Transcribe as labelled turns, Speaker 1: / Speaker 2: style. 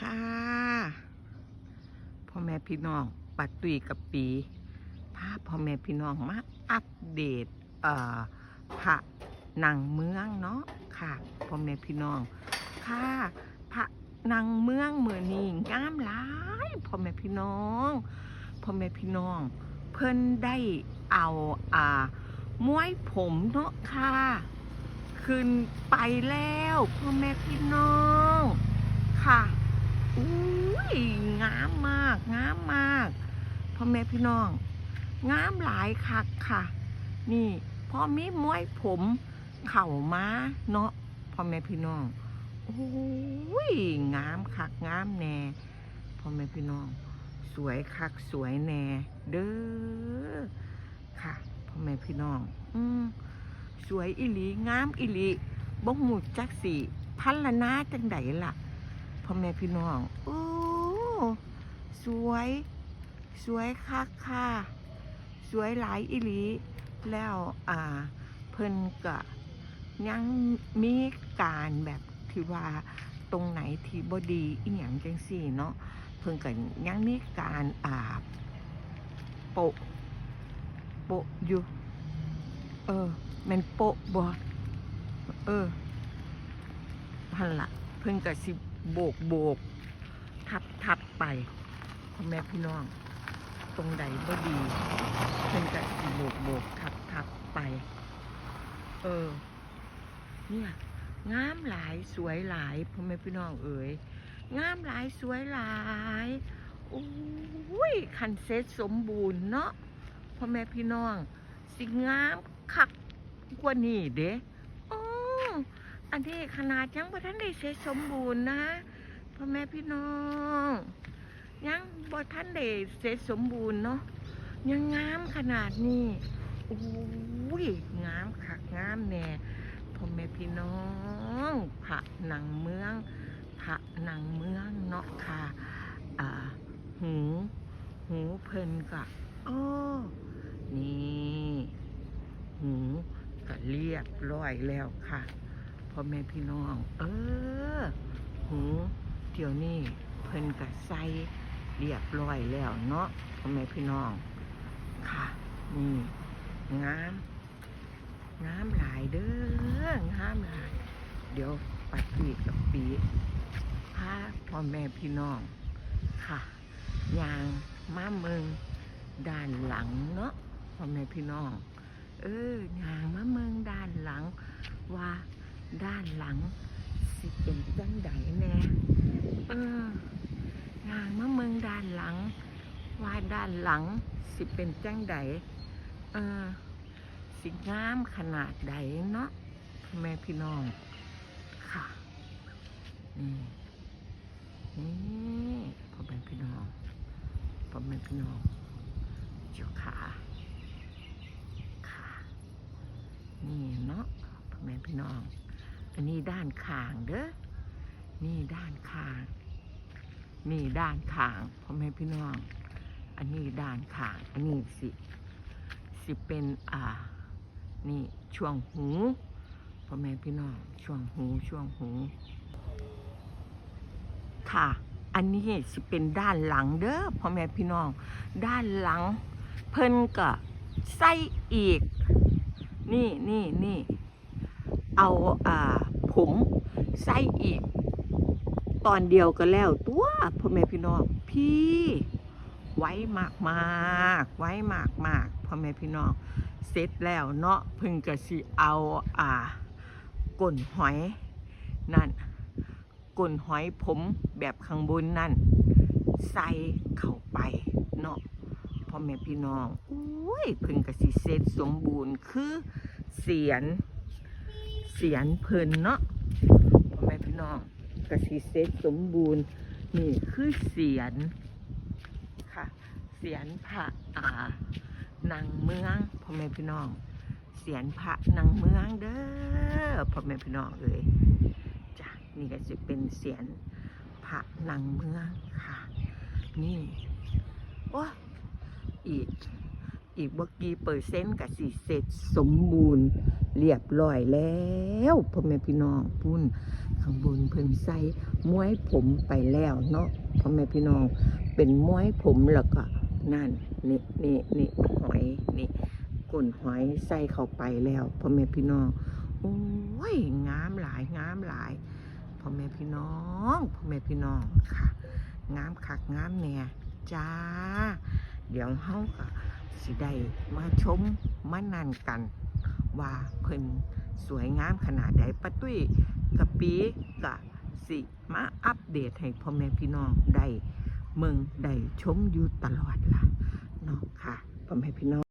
Speaker 1: ค่ะพ่อแม่พี่น้องปัดตุยกับปีพาพ่อแม่พี่น้องมาอัปเดตเอ่อพระนางเมืองเนาะค่ะพ่อแม่พี่น้องค่ะพระนางเมืองเมื่อนี้งามหลายพ่อแม่พี่น้องพ่อแม่พี่น้อง เพิ่นได้เอาอ่ามวยผมเนาะค่ะขึ้นไปแล้วพ่อแม่พี่น้องค่ะ อุ้ยงามมาก งามมากพ่อแม่พี่น้อง งามหลายคักค่ะ นี่พ่อมีมวยผมเข่าม้าเนาะพ่อแม่พี่น้องโอ้ยงามคักงามแน่พ่อแม่พี่น้อง สวยคักสวยแน่เด้อค่ะพ่อแม่พี่น้อง อืมสวยอิลีงามอิลีบ่หูจักสีพันละนาจังไดล่ะ พ่อแม่พี่น้องโอ้สวย สวยคักค่ะ สวยหลายอิลี แล้วอ่า เพิ่นก็ยังมีการแบบที่ว่าตรงไหนที่บดีอีหยังจังซี่เนาะเพิ่นก็ยังมีการอ่าโปะโปะอยู่ เออมันโปะบ่เออพันละเพิ่งกะสิ โบกโบก ทับทับไปพ่อแม่พี่น้อง ตรงใดบ่ดีเพิ่งกะสิโบกโบกทับทับไป เออ เนี่ยงามหลายสวยหลายพ่อแม่พี่น้องเอ๋ยงามหลายสวยหลายอุ้ยคันเซ็ตสมบูรณ์เนาะพ่อแม่พี่น้อง สิงามคักกว่านี่เด้อ อันนี้ขนาดยังบ่ทันได้เสร็จสมบูรณ์นะพ่อแม่พี่น้อง ยังบ่ทันได้เสร็จสมบูรณ์เนาะยังงามขนาดนี้โอ้ยงามคักงามแน่พ่อแม่พี่น้องพระหนังเมืองพระหนังเมืองเนาะค่ะอ่าหูหูเพิ่นก็อ้อนี่ หูก็เรียบร้อยแล้วค่ะ พ่อแม่พี่น้อง เออหูเดี๋ยวนี้เพิ่นก็ใส่เรียบร้อยแล้วเนาะพ่อแม่พี่น้อง ค่ะ นี่งามงามหลายเด้องามหลาย เดี๋ยวปัดปีกับปีพาพ่อแม่พี่น้อง ค่ะยางมาเมืองด้านหลังเนาะพ่อแม่พี่น้อง เออยางมาเมืองด้านหลังว่า ด้านหลัง สิเป็นจังใดแน่เออยางมาเมืองด้านหลังว่าด้านหลัง สิเป็นจังใดเออสิงามขนาดใดเนาะพ่อแม่พี่น้องค่ะนี่นี่พ่อแม่พี่น้องพ่อแม่พี่น้องเจ้าขาค่ะนี่เนาะพ่อแม่พี่น้อง อันนี้ด้านข้างเด้อ นี่ด้านข้าง นี่ด้านข้างพ่อแม่พี่น้อง อันนี้ด้านข้าง อันนี้สิ สิเป็นอ่า นี่ช่วงหูพ่อแม่พี่น้อง ช่วงหูช่วงหู ค่ะ อันนี้สิเป็นด้านหลังเด้อพ่อแม่พี่น้อง ด้านหลัง เพิ่นก็ใส่อีก นี่นี่นี่เอาอ่า ผมใส่อีก ตอนเดียวก็แล้วตัวพ่อแม่พี่น้องพี่ไว้มากมากไว้มากมากพ่อแม่พี่น้องเสร็จแล้วเนาะพิ่งก็สิเอาอ่าก้นหอยนั่นก้นหอยผมแบบข้างบนนั่น ใส่เข้าไปเนาะพ่อแม่พี่น้องอุ้ยพิ่งกะสิเสร็จสมบูรณ์คือเสียน เสียนเพิ่นเนาะพ่อแม่พี่น้องกสิเสร็จสมบูรณ์ นี่คือเสียนค่ะ เสียนพระอ่านางเมืองพ่อแม่พี่น้อง เสียนพระนางเมืองเด้อพ่อแม่พี่น้องเอ้ยจ้ะนี่ก็จะเป็นเสียนพระนางเมืองค่ะ นี่โอ้อีก อีกเมื่อกี้เปอร์เซ็นต์กับสี่เสร็จสมบูรณ์ เรียบร้อยแล้วพ่อแม่พี่น้องพุ่นข้างบนเพิ่นใส่ม้วยผมไปแล้วเนาะพ่อแม่พี่น้องเป็นม้วยผมแล้วก็นั่นนี่นี่นี่หอยนี่ก้นหอยใส่เข้าไปแล้วพ่อแม่พี่น้องโอ้ยงามหลายงามหลายพ่อแม่พี่น้องพ่อแม่พี่น้องค่ะงามคักงามแน่จ้า เดี๋ยวเฮาก็ สิได้มาชมมานันกัน ว่าเพิ่นสวยงามขนาดใดปะตุ้ยกะปีกะสิมาอัปเดตให้พ่อแม่พี่น้องได้เมืองได้ชมอยู่ตลอดล่ะเนาะค่ะพ่อแม่พี่น้อง